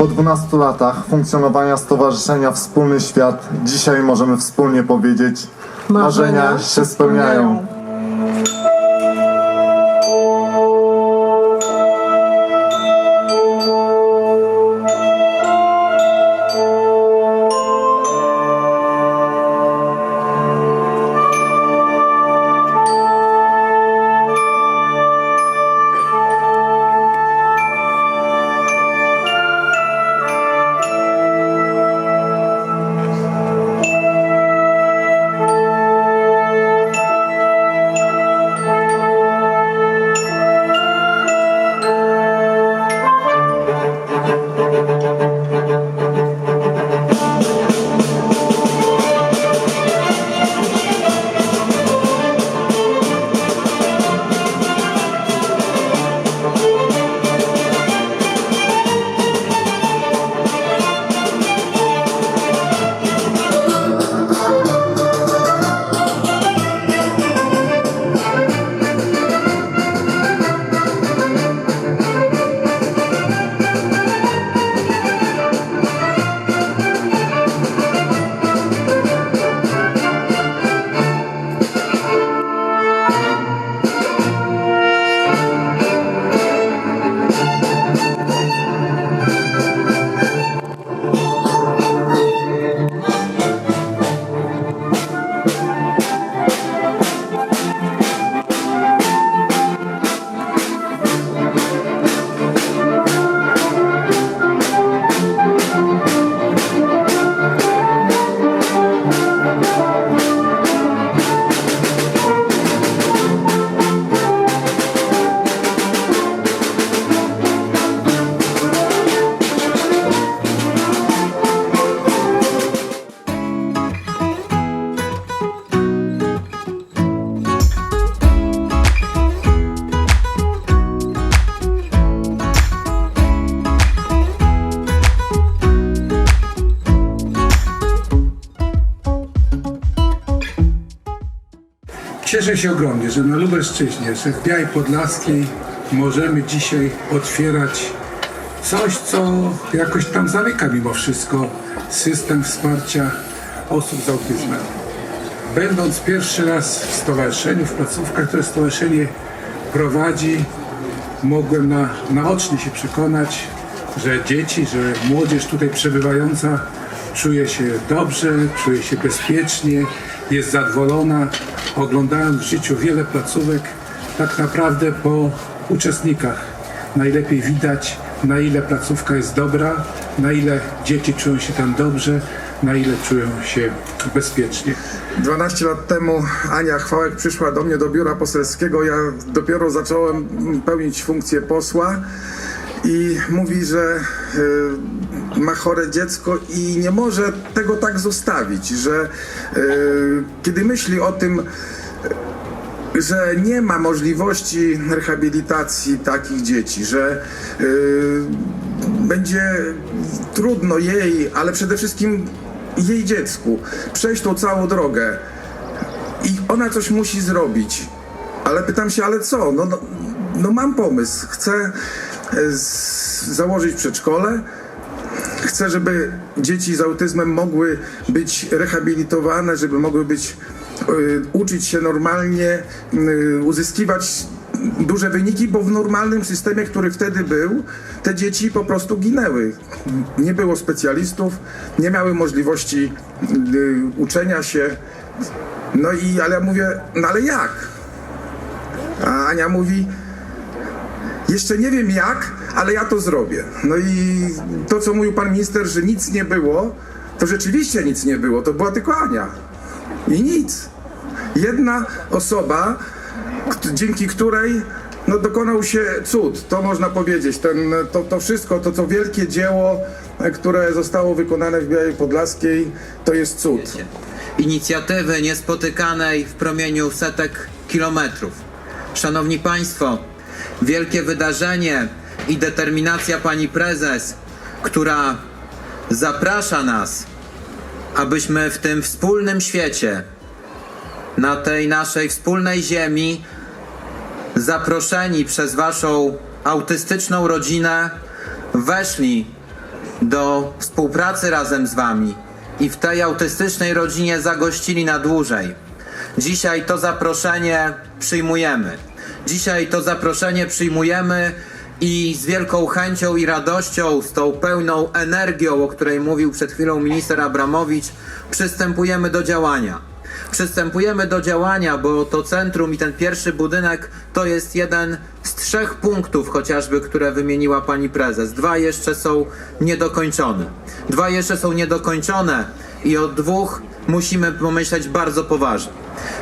Po 12 latach funkcjonowania Stowarzyszenia Wspólny Świat dzisiaj możemy wspólnie powiedzieć marzenia się spełniają. Cieszę się ogromnie, że na Lubelszczyźnie, że w Białej Podlaskiej możemy dzisiaj otwierać coś, co jakoś tam zamyka mimo wszystko system wsparcia osób z autyzmem. Będąc pierwszy raz w stowarzyszeniu, w placówkach, które stowarzyszenie prowadzi, mogłem na, naocznie się przekonać, że dzieci, że młodzież tutaj przebywająca czuje się dobrze, czuje się bezpiecznie, jest zadowolona. Oglądałem w życiu wiele placówek, tak naprawdę po uczestnikach najlepiej widać, na ile placówka jest dobra, na ile dzieci czują się tam dobrze, na ile czują się bezpiecznie. 12 lat temu Ania Chwałek przyszła do mnie do biura poselskiego. Ja dopiero zacząłem pełnić funkcję posła i mówi, że y, ma chore dziecko i nie może tego tak zostawić, że y, kiedy myśli o tym, że nie ma możliwości rehabilitacji takich dzieci, że y, będzie trudno jej, ale przede wszystkim jej dziecku przejść tą całą drogę i ona coś musi zrobić. Ale pytam się, ale co? No, no, no mam pomysł. Chcę założyć przedszkole. Chcę, żeby dzieci z autyzmem mogły być rehabilitowane, żeby mogły być y, uczyć się normalnie, y, uzyskiwać duże wyniki, bo w normalnym systemie, który wtedy był, te dzieci po prostu ginęły. Nie było specjalistów, nie miały możliwości y, uczenia się. No i ale ja mówię, no ale jak? A Ania mówi, jeszcze nie wiem jak, ale ja to zrobię. No i to, co mówił pan minister, że nic nie było, to rzeczywiście nic nie było. To była tylko Ania. I nic. Jedna osoba, dzięki której no, dokonał się cud. To można powiedzieć. Ten, to, to wszystko, to co wielkie dzieło, które zostało wykonane w Białej Podlaskiej, to jest cud. inicjatywy niespotykanej w promieniu setek kilometrów. Szanowni Państwo, wielkie wydarzenie i determinacja pani prezes, która zaprasza nas, abyśmy w tym wspólnym świecie, na tej naszej wspólnej ziemi, zaproszeni przez Waszą autystyczną rodzinę, weszli do współpracy razem z Wami i w tej autystycznej rodzinie zagościli na dłużej. Dzisiaj to zaproszenie przyjmujemy. Dzisiaj to zaproszenie przyjmujemy i z wielką chęcią i radością, z tą pełną energią, o której mówił przed chwilą minister Abramowicz, przystępujemy do działania. Przystępujemy do działania, bo to centrum i ten pierwszy budynek to jest jeden z trzech punktów chociażby, które wymieniła pani prezes. Dwa jeszcze są niedokończone. Dwa jeszcze są niedokończone i o dwóch musimy pomyśleć bardzo poważnie.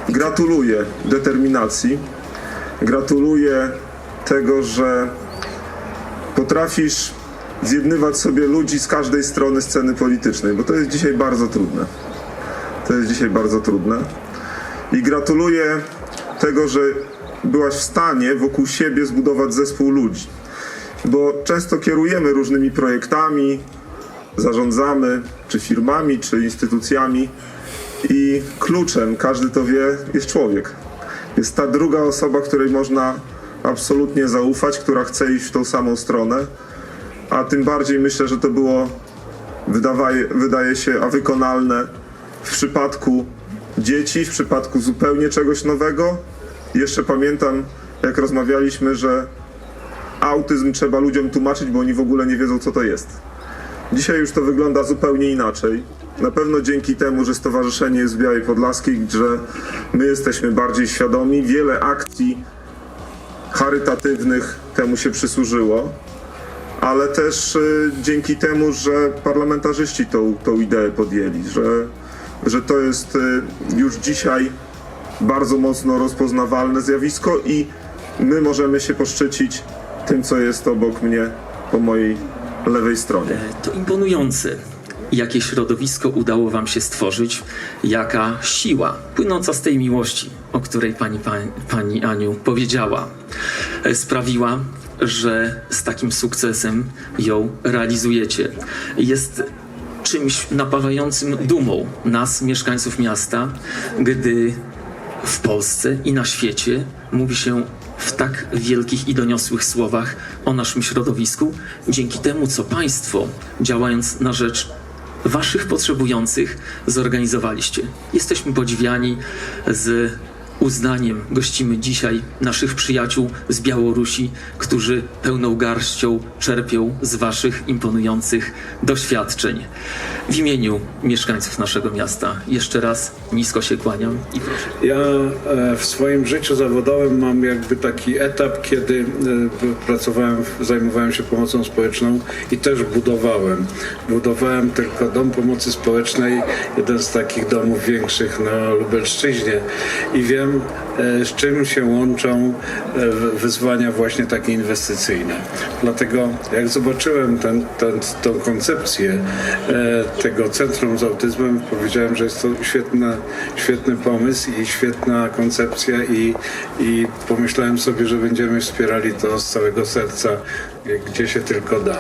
Gratuluję determinacji. Gratuluję tego, że potrafisz zjednywać sobie ludzi z każdej strony sceny politycznej, bo to jest dzisiaj bardzo trudne. To jest dzisiaj bardzo trudne. I gratuluję tego, że byłaś w stanie wokół siebie zbudować zespół ludzi. Bo często kierujemy różnymi projektami, zarządzamy, czy firmami, czy instytucjami, i kluczem, każdy to wie, jest człowiek. Jest ta druga osoba, której można absolutnie zaufać, która chce iść w tą samą stronę. A tym bardziej myślę, że to było, wydawaje, wydaje się, a wykonalne w przypadku dzieci, w przypadku zupełnie czegoś nowego. Jeszcze pamiętam, jak rozmawialiśmy, że autyzm trzeba ludziom tłumaczyć, bo oni w ogóle nie wiedzą, co to jest. Dzisiaj już to wygląda zupełnie inaczej. Na pewno dzięki temu, że stowarzyszenie jest w Białej Podlaskiej, że my jesteśmy bardziej świadomi, wiele akcji charytatywnych temu się przysłużyło, ale też y, dzięki temu, że parlamentarzyści tą, tą ideę podjęli, że, że to jest y, już dzisiaj bardzo mocno rozpoznawalne zjawisko i my możemy się poszczycić tym, co jest obok mnie po mojej lewej stronie. To imponujące, jakie środowisko udało Wam się stworzyć, jaka siła płynąca z tej miłości, o której Pani, pani, Aniu powiedziała, e, sprawiła, że z takim sukcesem ją realizujecie. Jest czymś napawającym dumą nas, mieszkańców miasta, gdy w Polsce i na świecie mówi się w tak wielkich i doniosłych słowach o naszym środowisku, dzięki temu, co Państwo, działając na rzecz Waszych potrzebujących, zorganizowaliście. Jesteśmy podziwiani z uznaniem. Gościmy dzisiaj naszych przyjaciół z Białorusi, którzy pełną garścią czerpią z Waszych imponujących doświadczeń. W imieniu mieszkańców naszego miasta jeszcze raz nisko się kłaniam i proszę. Ja e, w swoim życiu zawodowym mam jakby taki etap, kiedy e, pracowałem, zajmowałem się pomocą społeczną i też budowałem. Budowałem tylko dom pomocy społecznej, jeden z takich domów większych na Lubelszczyźnie i wiem, e, z czym się łączą e, wyzwania właśnie takie inwestycyjne. Dlatego jak zobaczyłem ten, ten, koncepcję e, tego Centrum z Autyzmem, powiedziałem, że jest to świetna, świetny pomysł i świetna koncepcja i, i pomyślałem sobie, że będziemy wspierali to z całego serca, gdzie się tylko da.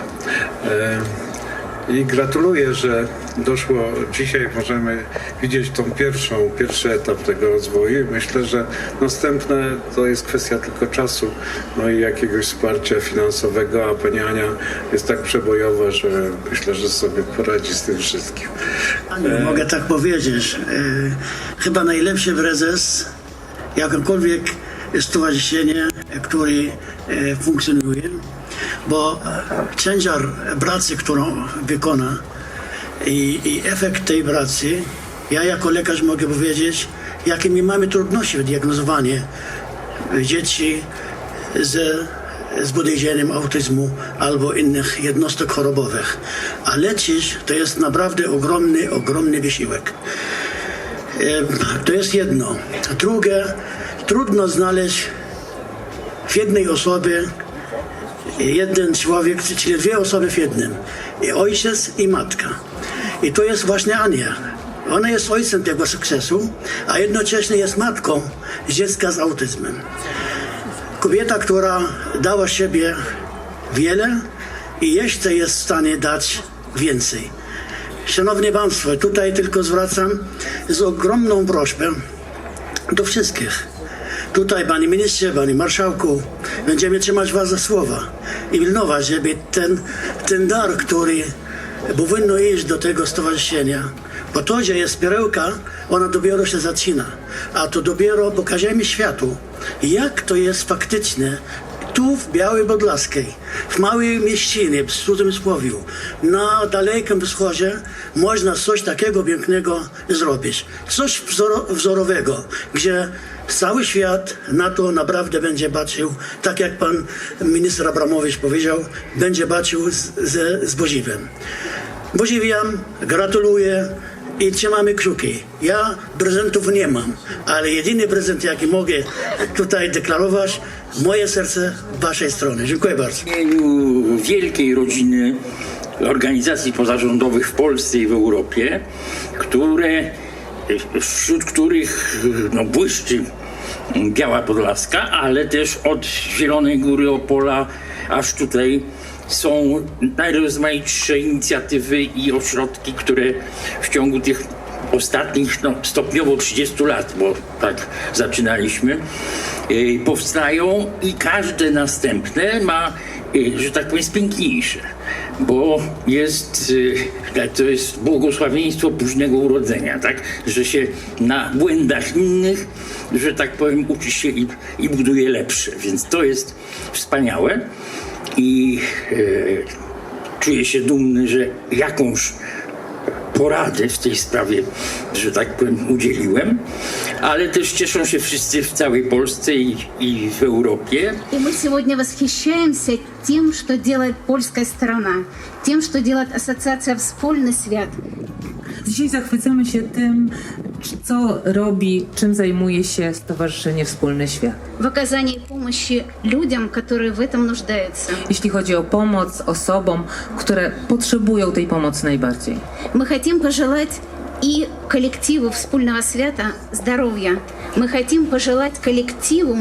E, i gratuluję, że doszło dzisiaj, możemy widzieć tą pierwszą, pierwszy etap tego rozwoju. Myślę, że następne to jest kwestia tylko czasu, no i jakiegoś wsparcia finansowego, a pani Ania jest tak przebojowa, że myślę, że sobie poradzi z tym wszystkim. Nie mogę tak powiedzieć. E, Chyba najlepszy prezes, jakiekolwiek stowarzyszenie, które e, funkcjonuje, bo ciężar pracy, którą wykona i, i efekt tej pracy, ja jako lekarz mogę powiedzieć, jakie my mamy trudności w diagnozowaniu dzieci z, z podejrzeniem autyzmu albo innych jednostek chorobowych. A leczyć to jest naprawdę ogromny, ogromny wysiłek. E, To jest jedno. Drugie, trudno znaleźć w jednej osobie jeden człowiek, czyli dwie osoby w jednym. I ojciec i matka. I to jest właśnie Ania. Ona jest ojcem tego sukcesu, a jednocześnie jest matką dziecka z autyzmem. Kobieta, która dała siebie wiele i jeszcze jest w stanie dać więcej. Szanowni Państwo, tutaj tylko zwracam z ogromną prośbą do wszystkich. Tutaj, Panie Ministrze, Panie Marszałku, będziemy trzymać Was za słowa i pilnować, żeby ten, ten dar, który powinno iść do tego stowarzyszenia. Bo to, że jest perełka, ona dopiero się zaczyna. A to dopiero pokażemy światu, jak to jest faktycznie tu w Białej Podlaskiej, w małej mieścinie, w Cudzysłowiu, na dalekim wschodzie można coś takiego pięknego zrobić. Coś wzoro, wzorowego, gdzie cały świat na to naprawdę będzie patrzył, tak jak pan minister Abramowicz powiedział, będzie patrzył z, ze, z podziwem. Podziwiam, gratuluję i trzymamy kciuki. Ja prezentów nie mam, ale jedyny prezent, jaki mogę tutaj deklarować, moje serce waszej strony. Dziękuję bardzo. W imieniu wielkiej rodziny organizacji pozarządowych w Polsce i w Europie, które, wśród których no, błyszczy Biała Podlaska, ale też od Zielonej Góry Opola aż tutaj są najrozmaitsze inicjatywy i ośrodki, które w ciągu tych ostatnich no, stopniowo 30 lat, bo tak zaczynaliśmy, e, powstają i każde następne ma, e, że tak powiem, piękniejsze, bo jest, e, to jest błogosławieństwo późnego urodzenia, tak, że się na błędach innych, że tak powiem, uczy się i, i buduje lepsze, więc to jest wspaniałe i e, czuję się dumny, że jakąś poradę w tej sprawie, że tak powiem, udzieliłem, ale też cieszą się wszyscy w całej Polsce i, i w Europie. И мы сегодня восхищаемся тем, что делает польская сторона, тем, что делает Ассоциация «Вспольный свят». Dzisiaj zachwycamy się tym, co robi, czym zajmuje się Stowarzyszenie Wspólny Świat. в оказании помощи людям, которые в этом нуждаются. Jeśli chodzi o pomoc osobom, które potrzebują tej pomocy najbardziej. Мы хотим пожелать и коллективу Вспольного свята здоровья. Мы хотим пожелать коллективу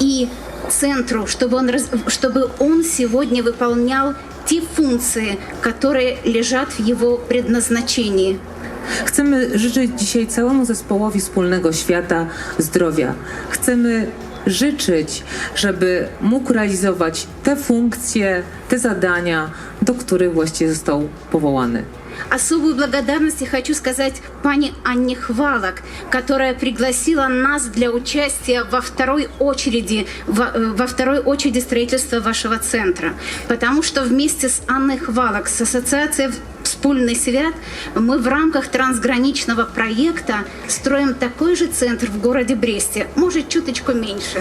и центру, чтобы он, раз- чтобы он сегодня выполнял те функции, которые лежат в его предназначении. Chcemy życzyć dzisiaj całemu zespołowi Wspólnego Świata zdrowia. Chcemy życzyć, żeby mógł realizować te funkcje, te zadania, do których właściwie został powołany. Особую благодарность я хочу сказать пане Анне Хвалок, которая пригласила нас для участия во второй очереди, во, э, во второй очереди строительства вашего центра. Потому что вместе с Анной Хвалок, с Ассоциацией «Вспульный свят» мы в рамках трансграничного проекта строим такой же центр в городе Бресте, может, чуточку меньше.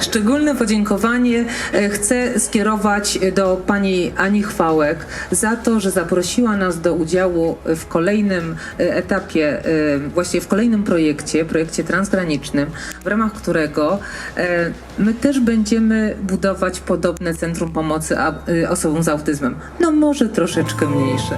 Szczególne podziękowanie e, chcę skierować do pani Ani Chwałek za to, że zaprosiła nas do udziału w kolejnym e, etapie, e, właściwie w kolejnym projekcie, projekcie transgranicznym, w ramach którego e, my też będziemy budować podobne Centrum Pomocy e, Osobom z Autyzmem. No może troszeczkę mniejsze.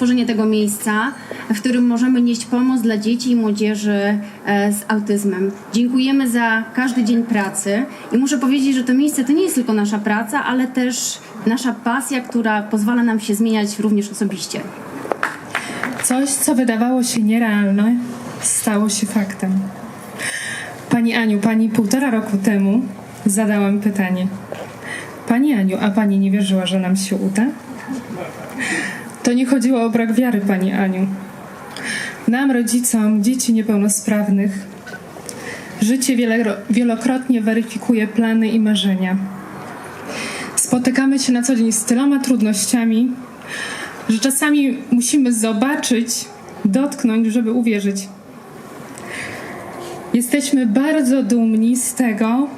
Stworzenie tego miejsca, w którym możemy nieść pomoc dla dzieci i młodzieży e, z autyzmem. Dziękujemy za każdy dzień pracy i muszę powiedzieć, że to miejsce to nie jest tylko nasza praca, ale też nasza pasja, która pozwala nam się zmieniać również osobiście. Coś, co wydawało się nierealne, stało się faktem. Pani Aniu, pani półtora roku temu zadałam pytanie. Pani Aniu, a pani nie wierzyła, że nam się uda? To nie chodziło o brak wiary, Pani Aniu. Nam, rodzicom dzieci niepełnosprawnych, życie wielokrotnie weryfikuje plany i marzenia. Spotykamy się na co dzień z tyloma trudnościami, że czasami musimy zobaczyć, dotknąć, żeby uwierzyć. Jesteśmy bardzo dumni z tego,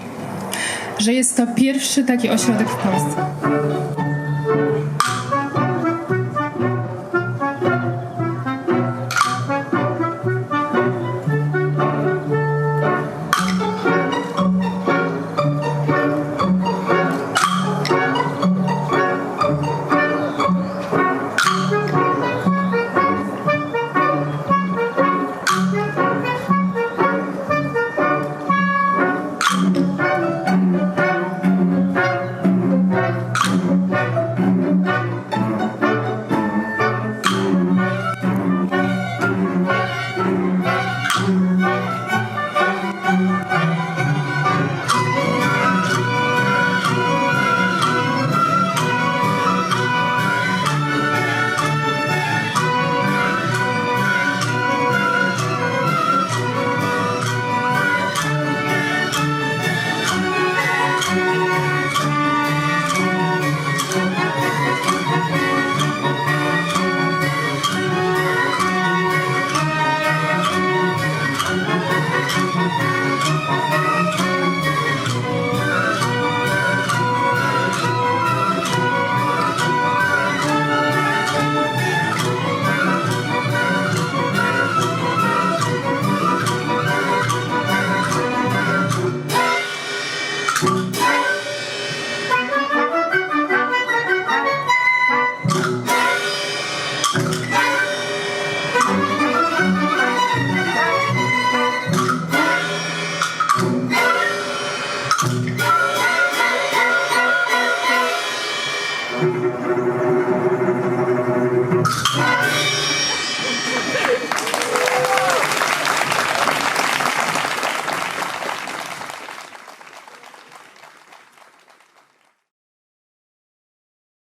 że jest to pierwszy taki ośrodek w Polsce.